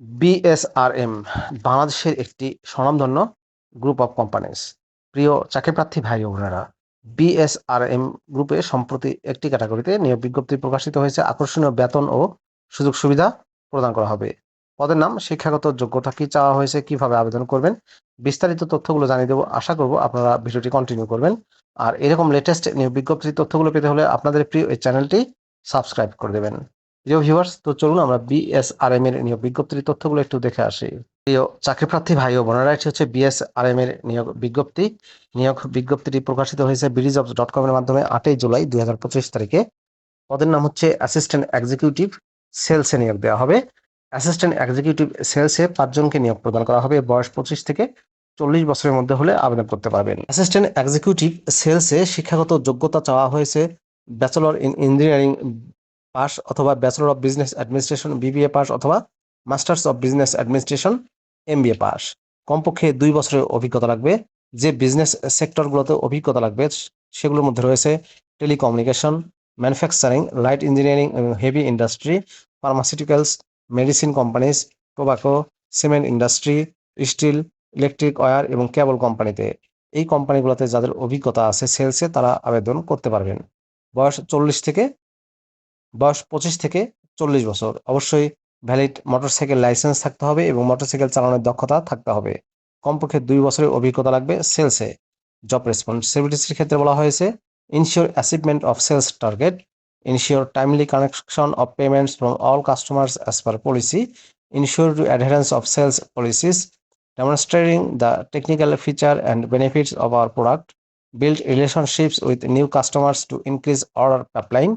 BSRM বাংলাদেশের একটি স্বনামধন্য গ্রুপ অফ কোম্পানিজ প্রিয় চাকরি প্রার্থী ভাই ও বোনেরা বিএসআরএম গ্রুপে সম্প্রতি একটি ক্যাটাগরিতে নিয়োগ বিজ্ঞপ্তি প্রকাশিত হয়েছে। আকর্ষণীয় বেতন ও সুযোগ সুবিধা প্রদান করা হবে। পদের নাম, শিক্ষাগত যোগ্যতা কি চাওয়া হয়েছে, কীভাবে আবেদন করবেন, বিস্তারিত তথ্যগুলো জানিয়ে দেবো। আশা করব আপনারা ভিডিওটি কন্টিনিউ করবেন। আর এরকম লেটেস্ট নিয়োগ বিজ্ঞপ্তির তথ্যগুলো পেতে হলে আপনাদের প্রিয় এই চ্যানেলটি সাবস্ক্রাইব করে দেবেন। প্রিয় ভিউয়ার্স তো চলুন আমরা বিএসআরএম এর নিয়োগ বিজ্ঞপ্তির তথ্যগুলো একটু দেখে আসি। প্রিয় চাকরিপ্রার্থী ভাই ও বোনেরা, এটি হচ্ছে বিএসআরএম এর নিয়োগ বিজ্ঞপ্তি। নিয়োগ বিজ্ঞপ্তিটি প্রকাশিত হয়েছে বিডিজবস ডট কম এর মাধ্যমে আটই জুলাই দুই হাজার পঁচিশ তারিখে। পদের নাম হচ্ছে অ্যাসিস্ট্যান্ট এক্সিকিউটিভ সেলসে নিয়োগ দেওয়া হবে। অ্যাসিস্ট্যান্ট এক্সিকিউটিভ সেলসে পাঁচজনকে নিয়োগ প্রদান করা হবে। বয়স পঁচিশ থেকে চল্লিশ বছরের মধ্যে হলে আবেদন করতে পারবেন। অ্যাসিস্ট্যান্ট এক্সিকিউটিভ সেলসে শিক্ষাগত যোগ্যতা চাওয়া হয়েছে ব্যাচেলর ইন ইঞ্জিনিয়ারিং পাস অথবা bachelor of business administration BBA pass অথবা masters of business administration MBA pass. কমপক্ষে দুই বছরের অভিজ্ঞতা লাগবে। যে বিজনেস সেক্টরগুলোতে অভিজ্ঞতা লাগবে, সেগুলোর মধ্যে রয়েছে টেলিকমিউনিকেশন ম্যানুফ্যাকচারিং লাইট ইঞ্জিনিয়ারিং এবং heavy industry pharmaceuticals medicine companies tobacco cement industry steel electric wire এবং কেবল কোম্পানিতে এই কোম্পানিগুলোতে যাদের অভিজ্ঞতা আছে সেলসে তারা আবেদন করতে পারবেন। বয়স চল্লিশ থেকে বয়স পঁচিশ থেকে চল্লিশ বছর। অবশ্যই ভ্যালিড মোটরসাইকেল লাইসেন্স থাকতে হবে এবং মোটরসাইকেল চালানোর দক্ষতা থাকতে হবে। কমপক্ষে দুই বছরের অভিজ্ঞতা লাগবে সেলসে জব রেসপন্সিবিলিটিসের ক্ষেত্রে বলা হয়েছে ensure achievement of sales target ensure timely connection of payments from all customers as per policy ensure to adherence of sales policies demonstrating the technical feature and benefits of our product, build relationships with new customers to increase order pipeline,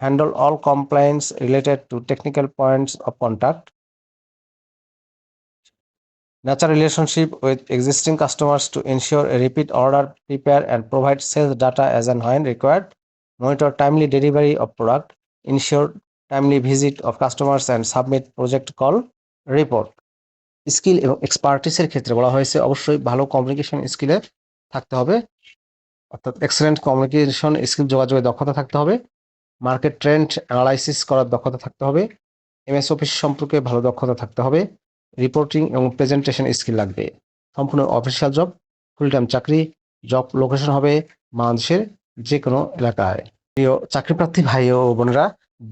handle all complaints related to technical points of contact, nurture relationship with existing customers to ensure a repeat order, prepare and provide sales data as and when required, monitor timely delivery of product, ensure timely visit of customers and submit project call report. Skill এবং এক্সপার্টিসের ক্ষেত্রে বলা হয়েছে অবশ্যই ভালো communication স্কিলে থাকতে হবে অর্থাৎ এক্সেলেন্ট কমিউনিকেশন স্কিল যোগাযোগের দক্ষতা থাকতে হবে মার্কেট ট্রেন্ড অ্যানালাইসিস করার দক্ষতা থাকতে হবে। এমএস অফিস সম্পর্কে ভালো দক্ষতা থাকতে হবে। রিপোর্টিং এবং প্রেজেন্টেশন স্কিল লাগবে। সম্পূর্ণ অফিসিয়াল জব ফুল টাইম চাকরি, জব লোকেশন হবে বাংলাদেশের যে কোনো এলাকায়। প্রিয় চাকরিপ্রার্থী ভাই ও বোনেরা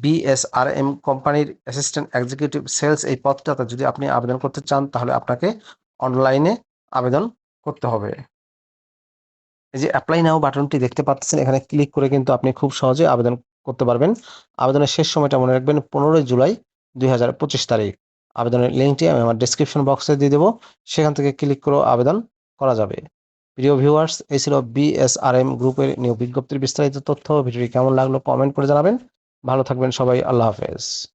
বিএসআরএম কোম্পানির অ্যাসিস্ট্যান্ট এক্সিকিউটিভ সেলস এই পদটাতে যদি আপনি আবেদন করতে চান, তাহলে আপনাকে অনলাইনে আবেদন করতে হবে। এই যে অ্যাপ্লাই নাও বাটনটি দেখতে পাচ্ছেন, এখানে ক্লিক করে কিন্তু আপনি খুব সহজে আবেদন করতে পারবেন। আবেদনের শেষ সময়টা মনে রাখবেন পনেরোই জুলাই দুই হাজার পঁচিশ তারিখ। আবেদনের লিঙ্কটি আমি আমার ডিসক্রিপশন বক্সে দিয়ে দেবো। সেখান থেকে ক্লিক করে আবেদন করা যাবে। প্রিয় ভিউয়ার্স এই ছিল বিএসআরএম গ্রুপের নিয়োগ বিজ্ঞপ্তির বিস্তারিত তথ্য। ভিডিওটি কেমন লাগল কমেন্ট করে জানাবেন। ভালো থাকবেন সবাই। আল্লাহ হাফেজ।